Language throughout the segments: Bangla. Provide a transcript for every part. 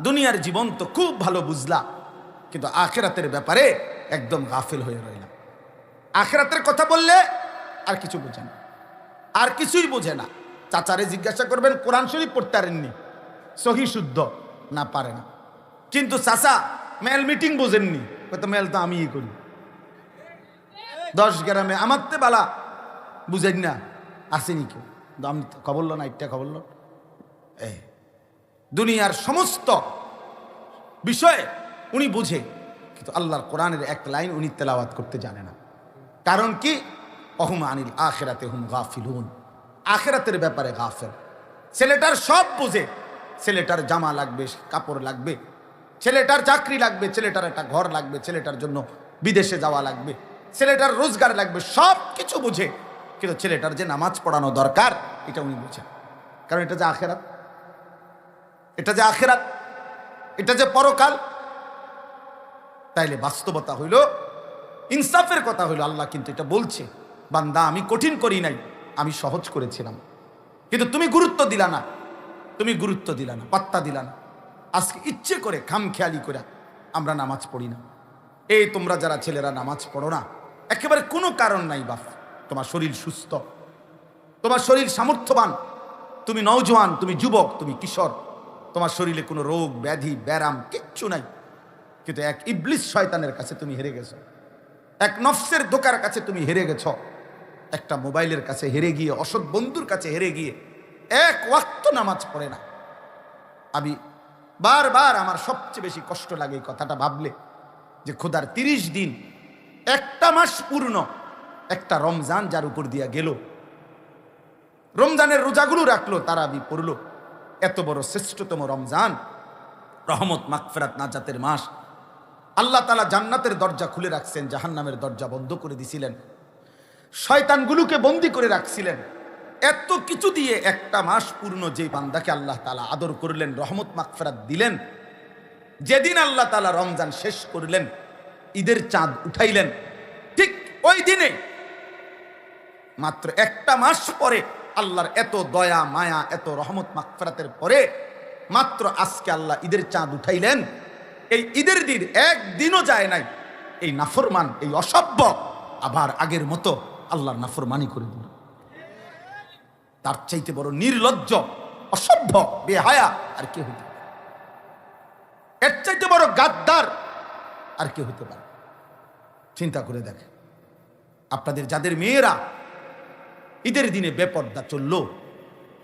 দুনিয়ার জীবন তো খুব ভালো বুঝলা কিন্তু আখেরাতের ব্যাপারে একদম গাফিল হয়ে রইলাম। আখেরাতের কথা বললে আর কিছু বোঝে না। আর কিছুই বোঝে না। চাচারে জিজ্ঞাসা করবেন, কোরআন শরীফ পড়তে পারেননি? সহি শুদ্ধ? না, পারে না। কিন্তু চাচা, মেল মিটিং বোঝেননি। তো মেল তো আমিই করি। দশ গ্রামে, আমার তে বালা, বুঝেন না, আসেনি কেউ। আমি খবর লো না, একটা খবর লো। এই দুনিয়ার সমস্ত বিষয়ে উনি বুঝে। কিন্তু আল্লাহর কোরআনের এক লাইন উনি তেলাওয়াত করতে জানে না। কারণ কি? অহুম আনিল আখেরাতে হুম গাফিলুন। আখেরাতের ব্যাপারে গাফেল। ছেলেটার সব বুঝে। ছেলেটার জামা লাগবে, কাপড় লাগবে। ছেলেটার চাকরি লাগবে, ছেলেটার একটা ঘর লাগবে, ছেলেটার জন্য বিদেশে যাওয়া লাগবে। ছেলেটার রোজগার লাগবে, সব কিছু বুঝে। কিন্তু ছেলেটার যে নামাজ পড়ানো দরকার, এটা উনি বুঝেন। কারণ এটা যে আখেরাত। এটা যে আখেরাত, এটা যে পরকাল, তাইলে বাস্তবতা হইল, ইনসাফের কথা হইল, আল্লাহ কিন্তু এটা বলছে, বান্দা, আমি কঠিন করি নাই, আমি সহজ করেছিলাম। কিন্তু তুমি গুরুত্ব দিলা না, তুমি গুরুত্ব দিলা না, পাত্তা দিলা না। আজকে ইচ্ছে করে খাম খেয়ালি করে আমরা নামাজ পড়ি না। এই তোমরা যারা ছেলেরা নামাজ পড়ো না, একেবারে কোনো কারণ নাই বাপ, তোমার শরীর সুস্থ। তোমার শরীর সামর্থ্যবান, তুমি নৌজওয়ান তুমি যুবক, তুমি কিশোর। তোমার শরীরে কোনো রোগ, ব্যাধি, ব্যারাম কিচ্ছু নাই। কিন্তু এক ইবলিস শয়তানের কাছে তুমি হেরে গেছো। এক নফসের দোকার কাছে তুমি হেরে গেছ। একটা মোবাইলের কাছে হেরে গিয়ে, অসৎ বন্ধুর কাছে হেরে গিয়ে এক ওয়াক্ত নামাজ পড়ে না। আমি বারবার আমার সবচেয়ে বেশি কষ্ট লাগে এই কথাটা ভাবলে যে খোদার তিরিশ দিন, একটা মাস পূর্ণ, একটা রমজান যার উপর দিয়া গেল। রমজানের রোজাগুলো রাখল তারাবি পড়ল। এত বড় শ্রেষ্ঠতম রমজান, রহমত মাকফেরাত নাজাতের মাস। আল্লাহ তালা জান্নাতের দরজা খুলে রাখছেন, জাহান্নামের দরজা বন্ধ করে দিছিলেন। শয়তানগুলোকে বন্দি করে রাখছিলেন। এত কিছু দিয়ে একটা মাস পূর্ণ যে বান্দাকে আল্লাহ তালা আদর করলেন, রহমত মাকফেরাত দিলেন। যেদিন আল্লাহ তালা রমজান শেষ করলেন, ঈদের চাঁদ উঠাইলেন, ঠিক ওই দিনে মাত্র একটা মাস পরে আল্লাহর এত দয়া, মায়া, এত রহমত মাকফরাতের পরে মাত্র আজকে আল্লাহ ঈদের চাঁদ উঠাইলেন। এই ঈদের দিন একদিনও যায় নাই। এই নাফরমান, এই অসভ্য, আবার আগের মতো আল্লাহর নাফরমানি করে দিল। তার চাইতে বড় নির্লজ্জ, অসভ্য, বেহায়া আর কে হইতে? এর চাইতে বড় গাদ্দার আর কে হইতে পারে চিন্তা করে দেখে আপনাদের যাদের মেয়েরা ঈদের দিনে বেপর্দা চলল।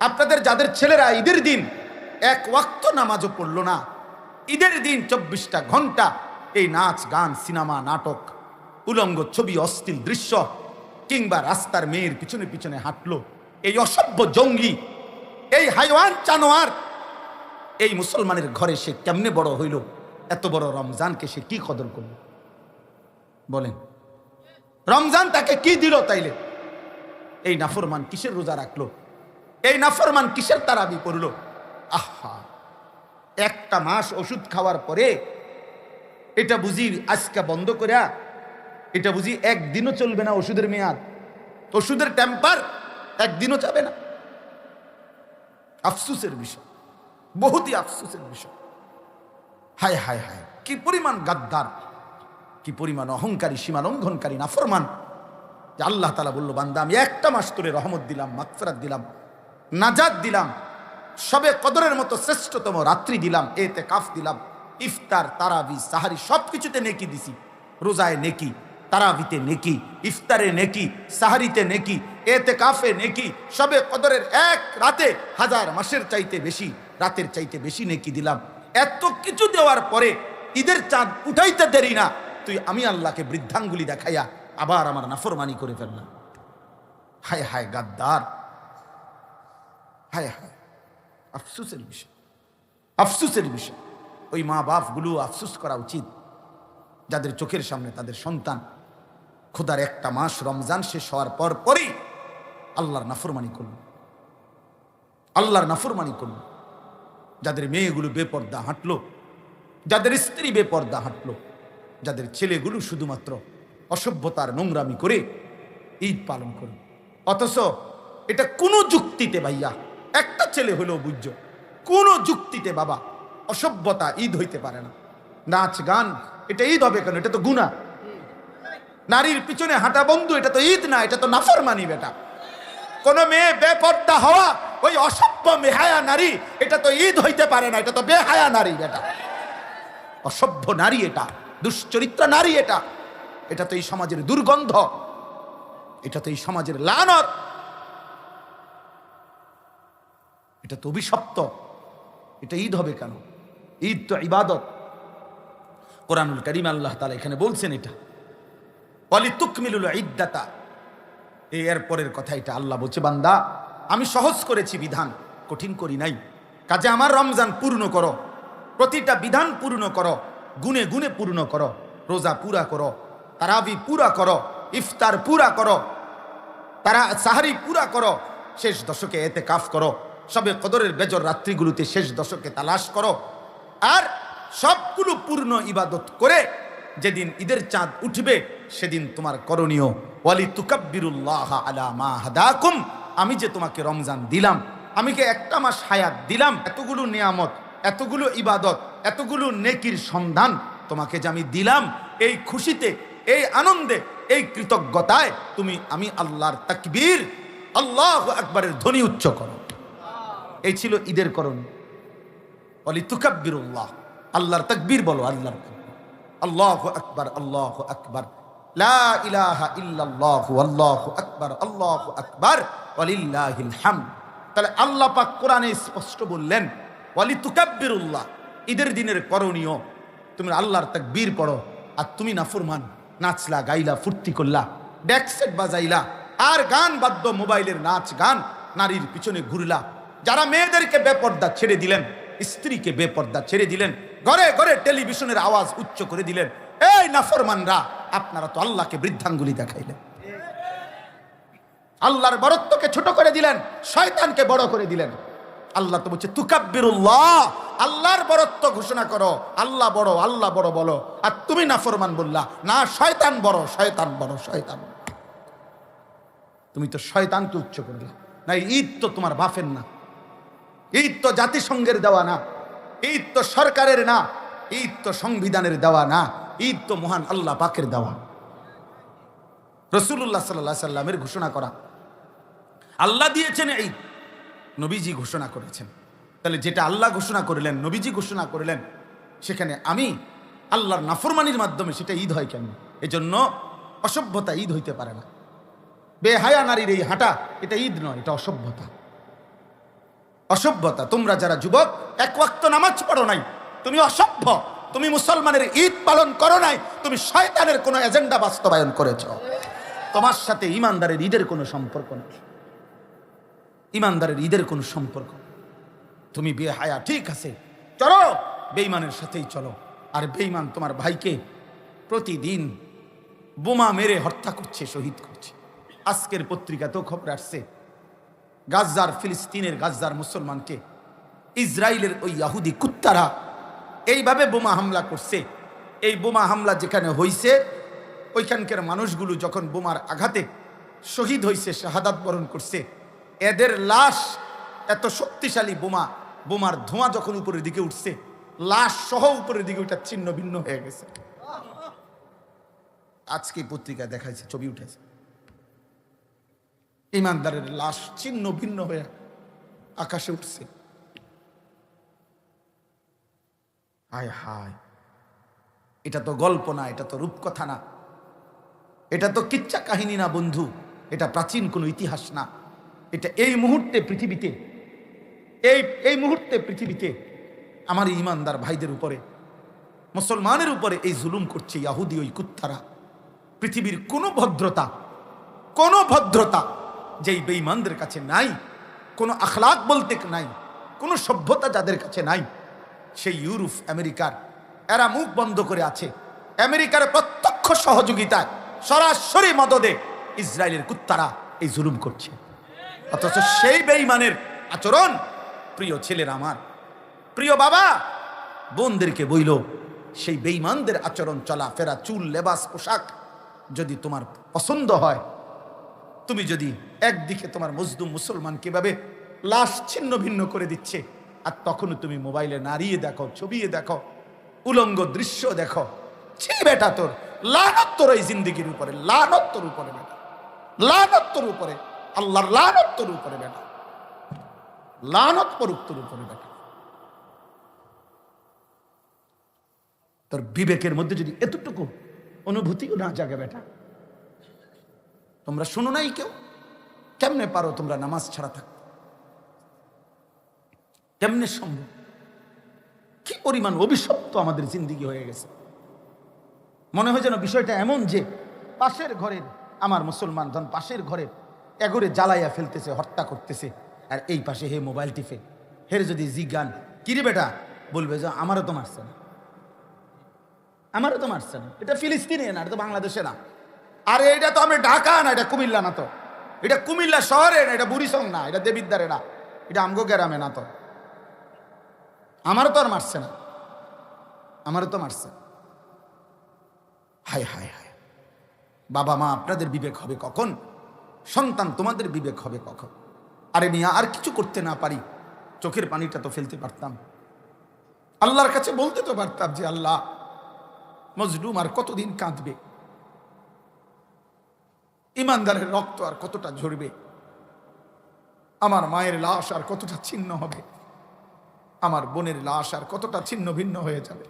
আপনাদের যাদের ছেলেরা ঈদের দিন এক ওয়াক্ত নামাজও পড়ল না, ঈদের দিন চব্বিশটা ঘণ্টা এই নাচ, গান, সিনেমা, নাটক, উলঙ্গ ছবি অস্থির দৃশ্য কিংবা রাস্তার মেয়ের পিছনে পিছনে হাঁটলো। এই অসভ্য জঙ্গি, এই হাইওয়ান চানোয়ার, এই মুসলমানের ঘরে সে কেমনে বড় হইল? এত বড় রমজানকে সে কি কদর করল? বলেন, রমজান তাকে কি দিল তাইলে? এই নাফরমান কিসের রোজা রাখল? এই নাফরমান কিসের তারাবি পড়ল? আহা! একটা মাস ওষুধ খাওয়ার পরে এটা বুঝি আজকে বন্ধ করে এটা বুঝি একদিনও চলবে না ওষুধের মেয়াদ। ওষুধের টেম্পার একদিনও যাবে না। আফসুসের বিষয়, বহুতই আফসুসের বিষয়। হায় হায় হায়, কি পরিমাণ গাদ্দার, কি পরিমাণ অহংকারী সীমা লঙ্ঘনকারী নাফরমান। যে আল্লাহ তালা বলল, বান্দা, আমি একটা মাস তোরে রহমত দিলাম মাকফরাত দিলাম নাজাদ দিলাম, সবে কদরের মতো শ্রেষ্ঠতম রাত্রি দিলাম, এতে কাফ দিলাম, ইফতার, তারাবি, সাহারি সব কিছুতে নেকি দিছি, রোজায় নেকি, তারাবিতে নেকি, ইফতারে নেকি, সাহারিতে নেকি, এতে কাফে নেকি, সবে কদরের এক রাতে হাজার মাসের চাইতে বেশি, রাতের চাইতে বেশি নেকি দিলাম, এত কিছু দেওয়ার পরে ঈদের চাঁদ উঠাইতে দেরি না, তুই আমি আল্লাহকে বৃদ্ধাঙ্গুলি দেখাইয়া আবার আমার নাফরমানি করে ফেললাম। হায় হায়, গাদ্দার। হায় হায়, আফসুসের বিষয়। আফসুসের বিষয়। ওই মা বাপগুলো আফসুস করা উচিত। যাদের চোখের সামনে তাদের সন্তান। খোদার একটা মাস রমজান শেষ হওয়ার পর পরই আল্লাহর নাফরমানি করল। আল্লাহর নাফরমানি করল। যাদের মেয়েগুলো বেপর্দা হাঁটলো। যাদের স্ত্রী বেপর্দা হাঁটলো। যাদের ছেলেগুলো শুধুমাত্র অসভ্যতার নোংরামি করে ঈদ পালন করল অথচ এটা কোনো যুক্তিতে ভাইয়া, একটা ছেলে হলেও বুঝছ, কোনো যুক্তিতে বাবা অসভ্যতা ঈদ হইতে পারে না। নাচ, গান, এটা ঈদ হবে কেন? এটা তো গুণা নারীর পিছনে হাঁটা বন্ধু, এটা তো ঈদ না, এটা তো নাফরমানি বেটা। কোন মেয়ে বেপর্দা হওয়া ওই অসভ্য মেহায়া নারী, এটা তো ঈদ হইতে পারে না, এটা তো বেহায়া নারী বেটা। অসভ্য নারী এটা, দুশ্চরিত্র নারী এটা। এটা তো এই সমাজের দুর্গন্ধ এটা তো এই সমাজের লানত, এটা তো অভিশপ্ত, এটা ঈদ হবে কেন? ঈদ তো ইবাদত। কোরআনুল করিম আল্লাহ তালা এখানে বলছেন এটা। বলি তুকমিলুল এই এর পরের কথা এটা আল্লাহ বলছে, বান্দা, আমি সহজ করেছি বিধান, কঠিন করি নাই। কাজে আমার রমজান পূর্ণ করো, প্রতিটা বিধান পূর্ণ করো গুনে গুনে পূর্ণ করো, রোজা পুরা করো। তারাবি পুরা করো, ইফতার পুরা করো, তারা সাহারি পুরা করো, শেষ দশকে এতে কাফ করো, সবে কদরের বেজর রাত্রিগুলোতে শেষ দশকে তালাশ করো। আর সবগুলো পূর্ণ ইবাদত করে যেদিন ঈদের চাঁদ উঠবে, সেদিন তোমার করণীয়, ওয়ালি তুকাব্বিরুল্লাহ আলা মা হাদাকুম, আমি যে তোমাকে রমজান দিলাম, আমি কে একটা মাস হায়াত দিলাম, এতগুলো নিয়ামত, এতগুলো ইবাদত, এতগুলো নেকির সন্ধান তোমাকে যে আমি দিলাম, এই খুশিতে এই আনন্দে, এই কৃতজ্ঞতায় তুমি, আমি আল্লাহর তাকবীর, আল্লাহ আকবরের ধ্বনি উচ্চ করো। এই ছিল ঈদের করণ। বলি তুকাব্বিরুল্লাহ আল্লাহর তাকবীর বলো, আল্লাহর আল্লাহ আকবার আল্লাহ আকবার। তাহলে আল্লাহ পাক কোরআনে স্পষ্ট বললেন ওয়ালি তুকাব্বিরুল্লাহ ঈদের দিনের করণীয়, তুমি আল্লাহর তাকবীর পড়ো আর তুমি নাফরমান। নাচলা, গাইলা, ফুর্তি করলা ব্যাকসেট বাজাইলা, আর গান বাদ্য মোবাইলের নাচ গান নারীর পিছনে ঘুরলা। যারা মেয়েদেরকে বেপর্দা ছেড়ে দিলেন, স্ত্রীকে বেপর্দা ছেড়ে দিলেন, ঘরে ঘরে টেলিভিশনের আওয়াজ উচ্চ করে দিলেন, এই নাফরমানরা, আপনারা তো আল্লাহকে বৃদ্ধাঙ্গুলি দেখাইলেন। আল্লাহর বরত্বকে ছোট করে দিলেন, শয়তানকে বড় করে দিলেন। আল্লাহ তো বলছে, তুকাব্বিরুল্লাহ আল্লাহর বরত্ব ঘোষণা করো। আল্লাহ বড় আল্লাহ বড় বলো। আর তুমি নাফরমান বললা। না, শয়তান বড় শয়তান বড়, শয়তান। তুমি তো শয়তানকে উচ্চ করলা। না, ঈদ তো তোমার বাফের না। ঈদ তো জাতিসংঘের দেওয়া না। ঈদ তো সরকারের না। ঈদ তো সংবিধানের দেওয়া না। ঈদ তো মহান আল্লাহ পাকের দেওয়া। রসুল্লাহ সাল্লাহ সাল্লামের ঘোষণা করা। আল্লাহ দিয়েছেন ঈদ নবীজি ঘোষণা করেছেন। তাহলে যেটা আল্লাহ ঘোষণা করলেন, নবীজি ঘোষণা করলেন, সেখানে আমি আল্লাহর নাফরমানির মাধ্যমে সেটা ঈদ হয় কেন? এজন্য অসভ্যতা ঈদ হইতে পারে না। বেহায়া নারীর এই হাঁটা, এটা ঈদ নয়, এটা অসভ্যতা। অসভ্যতা, তোমরা যারা যুবক, এক ওয়াক্ত নামাজ পড়ো নাই, তুমি অসভ্য, তুমি মুসলমানের ঈদ পালন করো নাই, তুমি শয়তানের কোনো এজেন্ডা বাস্তবায়ন করেছ। তোমার সাথে ইমানদারের ঈদের কোনো সম্পর্ক নেই। ইমানদারের ঈদের কোনো সম্পর্ক। তুমি বিয়ে হায়া, ঠিক আছে। চলো বেইমানের সাথেই চলো। আর বেইমান তোমার ভাইকে প্রতিদিন বোমা মেরে হত্যা করছে, শহীদ করছে। আজকের পত্রিকাতেও খবর আসছে, গাজ্জার ফিলিস্তিনের গাজ্জার মুসলমানকে ইসরায়েলের ওই ইয়াহুদি কুত্তারা এইভাবে বোমা হামলা করছে। এই বোমা হামলা যেখানে হইছে, ওইখানকার মানুষগুলো যখন বোমার আঘাতে শহীদ হয়েছে শাহাদাত বরণ করছে, এদের লাশ এত শক্তিশালী বোমা, বোমার ধোঁয়া যখন উপরের দিকে উঠছে, লাশ সহ উপরের দিকে ওইটা ছিন্ন ভিন্ন হয়ে গেছে। আজকে পত্রিকা দেখাইছে, ছবি উঠেছে ইমানদারের লাশ ছিন্ন ভিন্ন হয়ে আকাশে উঠছে। হায় হায়, এটা তো গল্প না, এটা তো রূপকথা না। এটা তো কিচ্ছা কাহিনী না, বন্ধু। এটা প্রাচীন কোনো ইতিহাস না। এটা এই মুহূর্তে পৃথিবীতে এই এই মুহূর্তে পৃথিবীতে আমার ইমানদার ভাইদের উপরে, মুসলমানের উপরে এই জুলুম করছে ইয়াহুদি ওই কুত্তারা। পৃথিবীর কোনো ভদ্রতা কোনো ভদ্রতা যেই বেঈমানদের কাছে নাই, কোনো আখলাক বলতে নাই, কোনো সভ্যতা যাদের কাছে নাই, সেই ইউরোপ, আমেরিকার, এরা মুখ বন্ধ করে আছে। আমেরিকার প্রত্যক্ষ সহযোগিতায়, সরাসরি মদদে ইসরায়েলের কুত্তারা এই জুলুম করছে। অথচ সেই বেঈমানের আচরণ প্রিয় ছেলের আমার। প্রিয় বাবা, বোনদেরকে বইল, সেই বেঈমানদের আচরণ চলা ফেরা চুল, লেবাস, পোশাক যদি তোমার পছন্দ হয়, তুমি যদি একদিকে তোমার মজদুম মুসলমান কীভাবে লাশ ছিন্ন ভিন্ন করে দিচ্ছে, আর তখনও তুমি মোবাইলে নাড়িয়ে দেখো, ছবিয়ে দেখো, উলঙ্গ দৃশ্য দেখো, ছি বেটা তোর, লানত তোর এই জিন্দিগির উপরে, লানত তোর উপরে বেটা, লানত তোর উপরে, আল্লাহর লানত তোর উপরে বেটা। লানত পড়ুক উপরে বেটা তোর বিবেকের মধ্যে যদি এতটুকু অনুভূতিও না জাগে বেটা, তোমরা শোনো নাই কেউ? কেমনে পারো তোমরা নামাজ ছাড়া থাক কেমনে সম্ভব? কি পরিমাণ অভিশপ্ত আমাদের জিন্দিগি হয়ে গেছে। মনে হয় যেন বিষয়টা এমন যে পাশের ঘরের, আমার মুসলমান ধন পাশের ঘরের এগরে জ্বালাইয়া ফেলতেছে, হত্যা করতেছে আর এই পাশে হে মোবাইল টিপে হের যদি জিজ্ঞান কিরে বেটা? বলবে যে আমারও তো মারছে না। আমারও তো মারছে না। এটা ফিলিস্তিনে না, এটা তো বাংলাদেশে না। আরে এটা তো আমি ঢাকা না, এটা কুমিল্লা না তো। এটা কুমিল্লা শহরে না, এটা বুড়িসং না, এটা দেবিদ্বারে না। এটা আমগো গ্রামে না তো। আমারও তো আর মারছে না। আমারও তো মারছে হায় হায় হায়। বাবা মা, আপনাদের বিবেক হবে কখন? সন্তান তোমাদের বিবেক হবে কখন? আরে মিয়া, আর কিছু করতে না পারি। চোখের পানিটা তো ফেলতে পারতাম। আল্লাহর কাছে বলতে তো পারতাম যে, আল্লাহ, মজলুম আর কতদিন কাঁদবে? ইমানদারের রক্ত আর কতটা ঝরবে? আমার মায়ের লাশ আর কতটা ছিন্ন হবে? আমার বোনের লাশ আর কতটা ছিন্ন ভিন্ন হয়ে যাবে?